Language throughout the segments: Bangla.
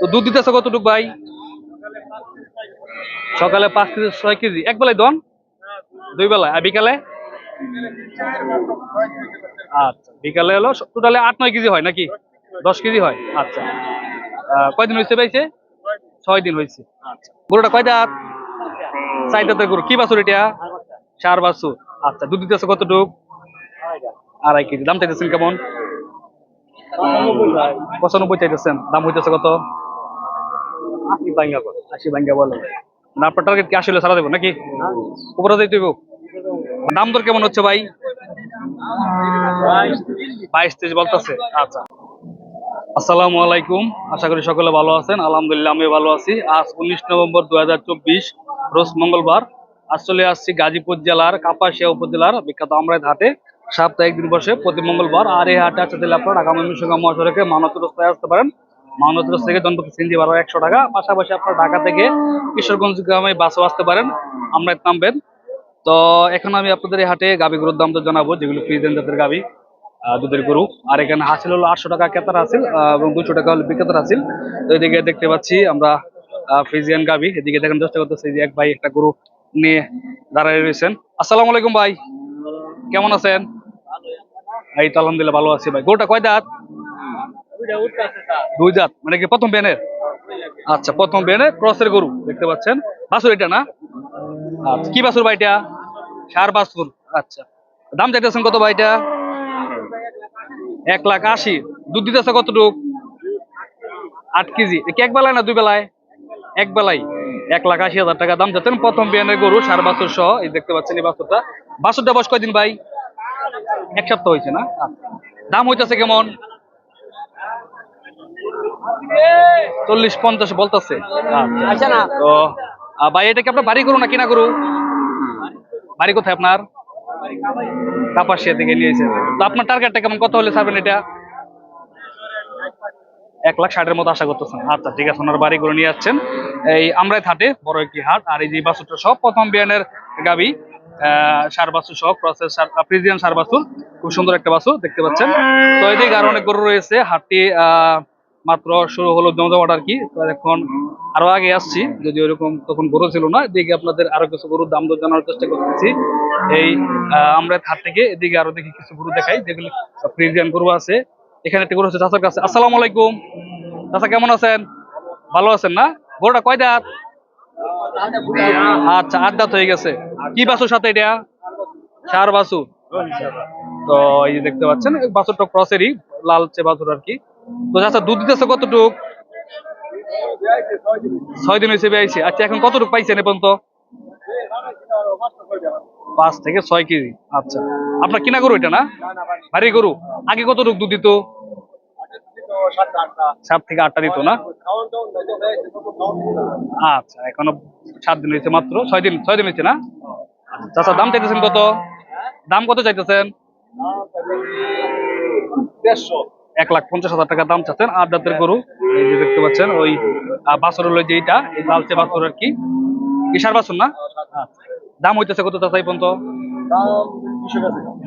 তো দুধ দিতেছে কতটুক ভাই? সকালে পাঁচ কেজি, ছয় কেজি। এক বেলায় দন? দুই বেলায়। আর বিকালে? আচ্ছা বিকালে হলো টোটালে আট, নয় কেজি হয় নাকি? দশ কেজি হয়? আচ্ছা। কয়দিন হয়েছে পাইছে ছয় দিন হয়েছে আচ্ছা। গরুটা কয় দাঁত? চার দাঁতের গরু। কি বাছুর এটা? চার বাছুর। আচ্ছা দুধ দিতেছে কতটুক? আড়াই কেজি। দাম চাইতেছেন কেমন? পঁচানব্বই চাইতেছেন। দাম হইতেছে কত? আশি নাকি? উপরে কেমন হচ্ছে ভাই? তেইশ বলতেছে। আচ্ছা। আসসালামু আলাইকুম। আশা করি সকলে ভালো আছেন। আলহামদুলিল্লাহ আমি ভালো আছি। আজ উনিশ নভেম্বর রোজ মঙ্গলবার। আজ চলে আসছি গাজীপুর জেলার কাপাসিয়া উপজেলার বিখ্যাত আমরাই হাটে। সাপ্তাহিক দিন বসে প্রতি মঙ্গলবার আর এই হাটে আছে দিলে আপনারা ঢাকা ময়মনসিংহ মহাসড়কে মানত রাস্তায় আসতে পারেন। মানত থেকে দন্তপতি সিন্ধি ভাড়া একশো টাকা। পাশাপাশি আপনারা ঢাকা থেকে কিশোরগঞ্জ গ্রামে বাসও আসতে পারেন। আমরাই নামবেন তো এখন আমি আপনাদের এই হাটে গাভী গরুর দাম তো জানাব, যেগুলো ফ্রিজেন জাতের গাভী দুধের গরু। আর এখানে হাসিল হলো আটশো টাকা কেতার হাসিল এবং দুশো টাকা হলো বিকেতার হাসিল। তো এদিকে দেখতে পাচ্ছি আমরা ফ্রিজিয়ান গাভী এদিকে দেখেন চেষ্টা করতেছি এক ভাই একটা গরু নিয়ে দাঁড়ায় রয়েছেন। আসসালামু আলাইকুম ভাই। কেমন আছেন? এই তো আলহামদুলিল্লাহ ভালো আছি ভাই। গরুটা কয় দাঁত? দুই দাঁত মানে কি প্রথম বেনের আচ্ছা প্রথম বেনের ক্রসের গরু, দেখতে পাচ্ছেন। বাছুর এটা না? আচ্ছা কি বাছুর ভাইটা? সার বাছুর আচ্ছা। দাম চাইতেছেন কত ভাইটা? এক লাখ আশি। দুধ দিতেছে কতটুক? আট কেজি। এক বেলায় না দুই বেলায়? এক বেলায় এক লাখ আশি হাজার টাকা দাম চাচ্ছেন প্রথম বিয়ানের গরু, সার বাছুর সহ। এই দেখতে পাচ্ছেন এই বাছুরটা। বাছুরটা বয়স কয়দিন ভাই? এক সপ্তাহ হয়েছে না? আচ্ছা। দাম হইতেছে কেমন? চল্লিশ পঞ্চাশ বলতেছে। আচ্ছা তো ভাই এটা কি আপনার বাড়ি করু না কিনা করু বাড়ি কোথায় আপনার? কাপাসিয়া থেকে নিয়েছেন তো আপনার টার্গেটটা কেমন? কত হলে ছাড়বেন এটা? এক লাখ ষাটের মতো আশা করতেছেন। আচ্ছা ঠিক আছে ওনার বাড়ি করে নিয়ে যাচ্ছেন এই আমরাই থাটে বড় একটি হাট। আর এই যে বাছুরটা সব প্রথম বিয়ানের গাবি সার বাছুর সহ প্রসেস ফ্রিজিয়ান সার বাছুর। খুব সুন্দর একটা বাছুর দেখতে পাচ্ছেন। তো এদিকে আরও অনেক গরু রয়েছে। হাটটি আহ, মাত্র শুরু হলো জমজমাট আর কি। তো এখন আরও আগে আসছি, যদি ওরকম তখন গরু ছিল না, এদিকে আপনাদের আরও কিছু গরুর দাম দর জানার চেষ্টা করতেছি। এই আমরা হাট থেকে এদিকে আরও দেখি কিছু গরু দেখাই যেগুলো ফ্রিজিয়ান গরু আছে। এখানে একটা গরু আছে, চাচার কাছে। আসসালামু আলাইকুম। চাচা, কেমন আছেন? ভালো আছেন না? গরুটা কয় দাঁত? আচ্ছা আট দাঁত হয়ে গেছে। কি বাছুর সাথে এটা? চার বাসু তো এই দেখতে পাচ্ছেন বাসুরটা ক্রসেরই লালচে বাসুর আর কি। তো আচ্ছা দুধ দিতেছে কতটুক? ছয় দিন হয়েছে বেআইছে আচ্ছা এখন কতটুক পাইছেন এ পর্যন্ত? পাঁচ থেকে ছয় কেজি। আচ্ছা আপনার কিনা গরু এটা না? ভারী গরু। আগে কতটুক দুধ দিত? সাত থেকে আটটা দিত না? আচ্ছা এখনও সাত দিন হয়েছে মাত্র। ছয় দিন ছয় দিন হয়েছে না? আচ্ছা দাম চাইতেছেন কত? দাম কত চাইতেছেন? এক লাখ পঞ্চাশ হাজার টাকা দাম চাচ্ছেন। আট দাঁতের গরু, এই যে দেখতে পাচ্ছেন, ওই বাছুর হলো যেইটা এই লালচে বাছুর আর কি। কিসার বাছুর না। দাম হইতেছে কত চাচা এই পর্যন্ত?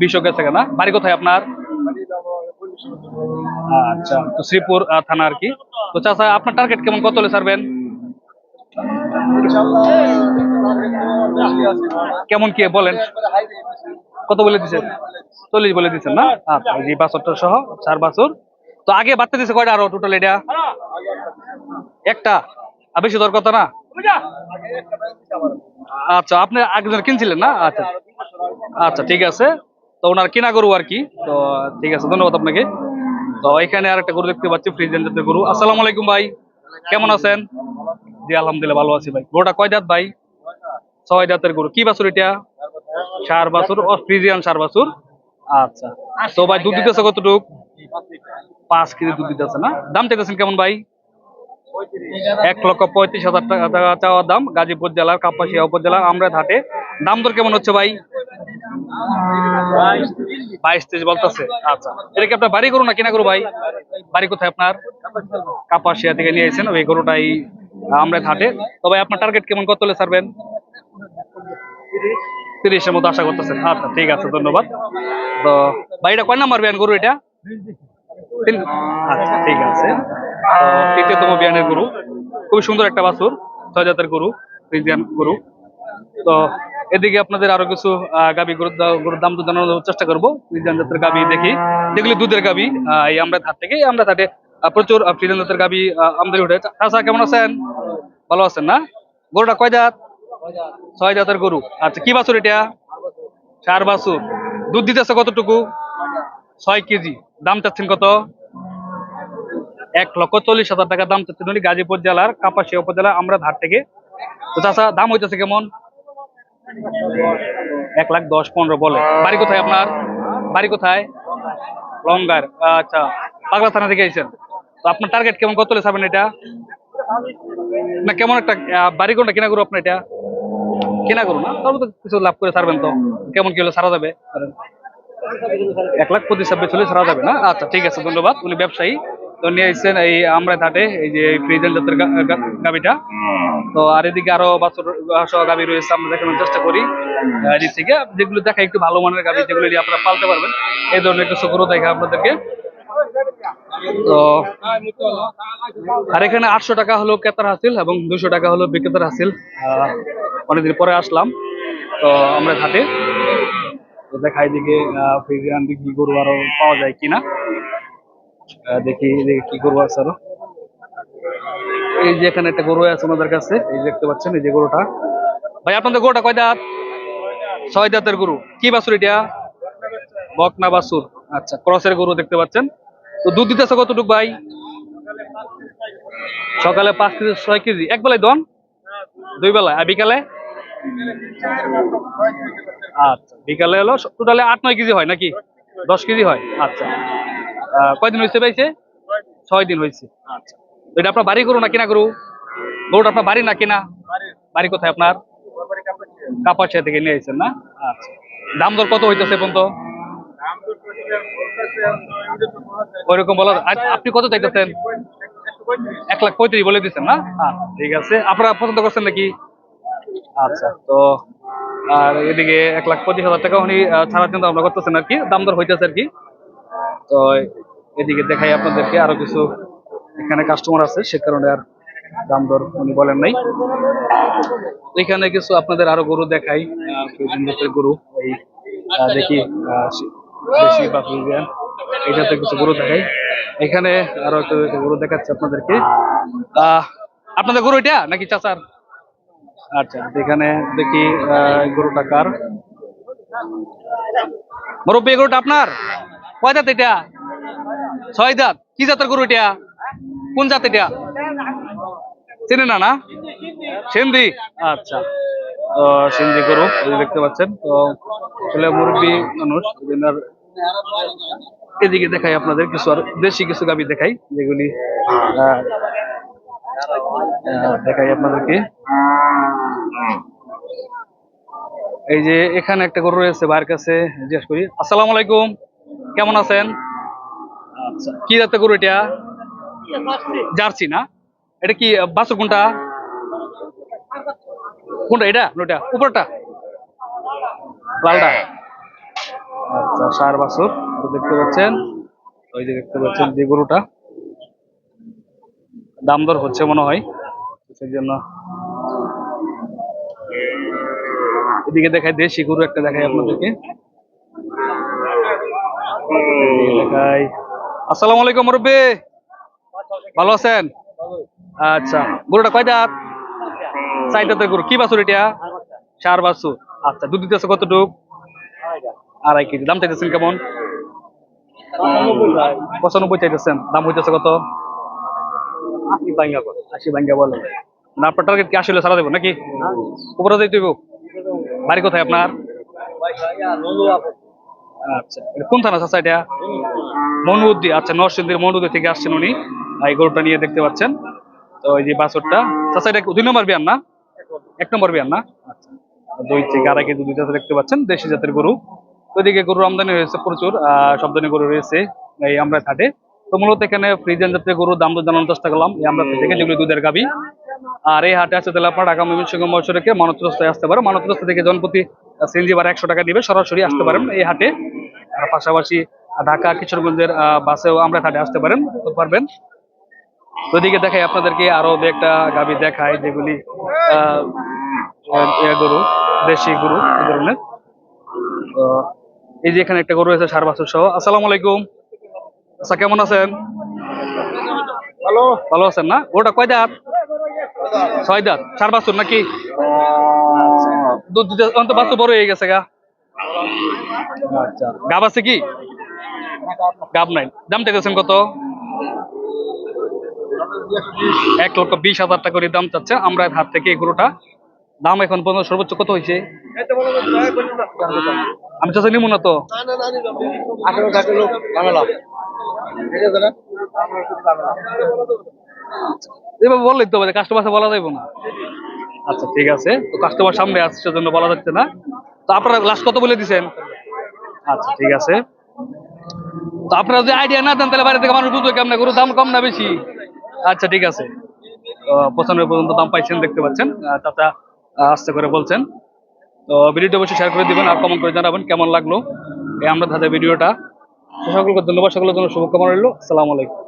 বিশও গেছে না? বাড়ি কোথায় আপনার? আচ্ছা তো শ্রীপুর থানা আর কি। তো চাচা, আপনার টার্গেট কেমন? কত হলে ছাড়বেন? কেমন কি বলেন? কত বলে দিচ্ছেন চল্লিশ বলে দিচ্ছেন না? আচ্ছা বাছরটা সহ চার বাছর। তো আগে বাচ্চা দিছে কয়টা আরও টোটাল এটা? একটা? আর বেশি দর কথা না? আচ্ছা আপনি আগেজন কিনছিলেন না? আচ্ছা। আচ্ছা ঠিক আছে। তো ওনার কেনা গরু আর কি? তো ঠিক আছে, ধন্যবাদ আপনাকে। তো এখানে আর একটা গরু দেখতে পাচ্ছি ফ্রিজেন গরু। আসসালামু আলাইকুম ভাই। কেমন আছেন? জি, আলহামদুলিল্লাহ, ভালো আছি ভাই। গরুটা কয় দাঁত ভাই? ছয় দাঁতের গরু। কি বাছুর এটা? সার বাছুর ও ফ্রিজিয়ান সার বাছুর। আচ্ছা। তো ভাই দুধ দিতেছে কতটুক? পাঁচ কেজি দুধ দিতেছে না? দাম চাইতেছেন কেমন ভাই? এক লক্ষ পঁয়ত্রিশ হাজার টাকা টাকা চাওয়ার দাম। গাজীপুর জেলার কাপাসিয়া উপজেলার আমরা হাটে দাম দর কেমন হচ্ছে ভাই? বাইশ তেইশ বলতেছে। আচ্ছা। এটা কি আপনার বাড়ি গরু না কিনা গরু ভাই? বাড়ি কোথায় আপনার? কাপাসিয়া থেকে নিয়ে এসেছেন ওই গরুটাই আমরা হাটে তবে আপনার টার্গেট কেমন? কত হলে ছাড়বেন? তিরিশের মতো আশা করতেছেন আচ্ছা ঠিক আছে ধন্যবাদ। তো কয় নাম্বার এটা? আচ্ছা ঠিক আছে। তৃতীয়তম বিয়ানের খুবই সুন্দর একটা ছয় তো এদিকে আপনাদের আরও কিছু গাবি গরুর দাম তো জানানোর চেষ্টা করব। ফ্রিজিয়ান জাতের গাবি দেখি। যেগুলি দুধের গাবি এই আমরা হাট থেকে আমরা আহ, প্রচুর জাতের গাবি আমদানি উঠে কেমন আছেন? ভালো আছেন না? গরুটা কয় জাত? ছয় জাতের গরু। আচ্ছা কি বাছুর এটা? চার বাছুর। দুধ দিতেছে কতটুকু? ছয় কেজি। দাম চাচ্ছেন কত? এক লক্ষ চল্লিশ হাজার টাকা দাম চাচ্ছেন উনি গাজীপুর জেলার কাপাসিয়া উপজেলা আমরা ধার থেকে। তো চাষা দাম হইতেছে কেমন? এক লাখ দশ পনেরো বলে। বাড়ি কোথায় আপনার? বাড়ি কোথায়? লঙ্গার। আচ্ছা পাগলা থানা থেকে আইছেন। তো আপনার টার্গেট কেমন? কত চাবেন এটা? না, কেমন একটা বাড়ি কোনটা, কিনা করব আপনার এটা? কেনা করুন না? তাহলে তো কিছু লাভ করে ছাড়বেন তো। কেমন কি হলে, ছাড়া যাবে? এক লাখ পঁচিশ ছাব্বিশ হলে ছাড়া যাবে না? আচ্ছা ঠিক আছে, ধন্যবাদ। উনি ব্যবসায়ী। তো নিয়ে এসেছেন এই আমরা ঘাটে এই যে ফ্রিজেন জাতের গাবিটা তো আর এদিকে আরও বাছর গাবি রয়েছে, আমরা দেখানোর চেষ্টা করি। এদিক থেকে যেগুলো দেখা একটু ভালো মানের গাবি যেগুলো আপনারা পালতে পারবেন। এই ধরনের একটু গরু দেখা আপনাদেরকে। তো আর এখানে আটশো টাকা হলো ক্রেতার হাসিল এবং দুশো টাকা হলো বিক্রেতার হাসিল। অনেকদিন পরে আসলাম, তো আমরা ঘাটে। তো দেখাই দিকে ফ্রিজিয়ান কি গরু আরও পাওয়া যায় কিনা দেখি দেখি কি গরু আছে আরও। এই যে এখানে একটা গরু আছে ওনাদের কাছে, এই যে দেখতে পাচ্ছেন, এই যে গরুটা। ভাই, আপনাদের গরুটা কয় দাঁত? ছয় দাঁতের গরু। কি বাছুর এটা? বকনা বাছুর। আচ্ছা ক্রসের গরু দেখতে পাচ্ছেন। তো দুধ দিতেছে কতটুক ভাই? সকালে পাঁচ কেজি, ছয় কেজি। এক বেলায় দন? দুই বেলায়। আর বিকালে? আচ্ছা বিকালে টোটালে আট নয় কেজি হয় নাকি? দশ কেজি হয়? আচ্ছা। কয়দিন হয়েছে ছয় দিন হয়েছে। আচ্ছা। এটা আপনার বাড়ি না গরুটা আপনার বাড়ি না বাড়ি কোথায় আপনার? থেকে নিয়ে না? আচ্ছা। দাম দর কত হইতেছে পর্যন্ত? ওইরকম বলা আচ্ছা, আপনি কত চাইতেছেন? এক লাখ পঁয়ত্রিশ বলে দিচ্ছেন না? আচ্ছা, ঠিক আছে। আপনারা পছন্দ করছেন নাকি? আচ্ছা তো, আর এদিকে এক লাখ পঁচিশ হাজার টাকা উনি ছাড়ার চিন্তা ভাবনা করতেছেন আর কি, দাম দর হইতেছে আর কি। তো, এদিকে দেখাই আপনাদেরকে আরও কিছু এখানে কাস্টমার আছে, সে কারণে আর দাম দর উনি বলেন নাই। এখানে কিছু আপনাদের আরও গরু দেখাই গরু, এই দেখি দেশি ফ্রিজিয়ান কিছু গরু দেখাই। এখানে আরও একটা গরু দেখাচ্ছে আপনাদেরকে। আহ, আপনাদের গরু এটা নাকি চাচার? আচ্ছা এখানে দেখি গরুটা কার? মুরব্বী গরুটা আপনার? কয় দাঁত এটা? ছয় দাঁত কি জাতের গরু এটা? কোন জাত এটা? চেনে না না? সিন্ধি। আচ্ছা তো সিন্ধি গরু দেখতে পাচ্ছেন তো আসলে মুরব্বী মানুষ এদিকে দেখাই আপনাদের কিছু আর দেশি কিছু গাবি দেখাই যেগুলি আহ, দেখাই আপনাদেরকে। এই যে এখানে একটা গরু রয়েছে ভাইয়ের কাছে জিজ্ঞেস করি আসসালামু আলাইকুম কেমন আছেন? আচ্ছা। কি জাতের গরু এটা? জার্সি। না? এটা কি বাছুর কোনটা? কোনটা এটা? ওটা উপরটা? লালটা। আচ্ছা সার বাছুর তো দেখতে পাচ্ছেন। ওই যে দেখতে পাচ্ছেন যে গরুটা। দাম দর হচ্ছে মনে হয়। সেই জন্য এদিকে দেখাই, দেশি গরু একটা দেখাই আপনাদেরকে। দেখাই। আসসালামু আলাইকুম মুরব্বী। ভালো আছেন? আচ্ছা গরুটা কয় দাঁত? চার গরু। কি বাছুর এটা? চার বাছুর। আচ্ছা দুধ দিতেছে কতটুক? আড়াই কেজি। দাম চাইতেছেন কেমন? পঁচানব্বই চাইতেছেন। দাম হইতেছে কত? আশি ভাঙ্গা আশি ভাঙ্গা বলে। না আপনার টার্গেট কি আসলে সারা দেবো নাকি? উপরে যাইতে হইব? বাড়ি কোথায় আপনার? আচ্ছা এটা কোন থানা চাচা এটা? মনুদ্দি আচ্ছা নরসিংদীর মনুদ্দি থেকে আসছেন উনি। এই গরুটা নিয়ে দেখতে পাচ্ছেন। তো এই যে বাছরটা। চাচা এটা দুই নম্বর বিয়ান না? এক নম্বর বিয়ান না? আচ্ছা দুই থেকে আড়াই কেজি দুইটা দেখতে পাচ্ছেন দেশি জাতের গরু। তো এদিকে গরুর আমদানি হয়েছে প্রচুর আহ সব ধরনের গরু রয়েছে এই আমরা ঘাটে তো মূলত এখানে ফ্রিজেন জাতের গরুর দাম জানানোর চেষ্টা করলাম। আমরা থেকে যেগুলো দুধের গাবি আর এই হাটে আসতে তাহলে আপনার ঢাকা ময়মনসিংহ মহাসড়কে মানবরাস্তায় আসতে পারেন। মানবরাস্তা থেকে জনপ্রতি সিএনজি ভাড়া একশো টাকা দিবে সরাসরি আসতে পারেন এই হাটে। আর পাশাপাশি ঢাকা কিশোরগঞ্জের বাসেও আমরা হাটে আসতে পারেন পারবেন। তো এদিকে দেখাই আপনাদেরকে আরও একটা গাবি দেখাই, যেগুলি গরু, দেশি গরু এই ধরনের। এই যে এখানে একটা গরু আছে সার বাছুর সহ। আসসালামু আলাইকুম। আচ্ছা কেমন আছেন? হ্যালো ভালো আছেন না? ওটা কয় দাঁত? ছয় দাঁত। সার বাছুর নাকি? দুধ অন্ত বাছুর বড় হয়ে গেছে গা। আচ্ছা। গাব আছে কি? গাব নাই। দাম চাইতেছেন কত? এক লক্ষ বিশ হাজার টাকা করে দাম চাচ্ছে। আমরা হাত থেকে এই গরুটা দাম এখন পর্যন্ত সর্বোচ্চ কত হয়েছে? আমি চাচ্ছি নিমু না তো। আঠারো টাকা লোক বাংলা। বললেই তো কাস্টমার বলা যাইব না। আচ্ছা ঠিক আছে। তো কাস্টমার সামনে আসছে সেজন্য বলা যাচ্ছে না। তো আপনারা লাস্ট কত বলে দিছেন? আচ্ছা ঠিক আছে। তো আপনারা যদি আইডিয়া না দেন তাহলে বাইরে থেকে মানুষ বুঝবে কেমন গরুর দাম কম না বেশি। আচ্ছা ঠিক আছে। পঁচানব্বই পর্যন্ত দাম পাইছেন দেখতে পাচ্ছেন। চাচা আস্তে করে বলছেন। তো ভিডিওটি অবশ্যই শেয়ার করে দেবেন আর কমেন্ট করে জানাবেন কেমন লাগল এই আমরা তাদের ভিডিওটা। সকলকে ধন্যবাদ, সকলের জন্য শুভকামনা রইল। আসসালামু আলাইকুম।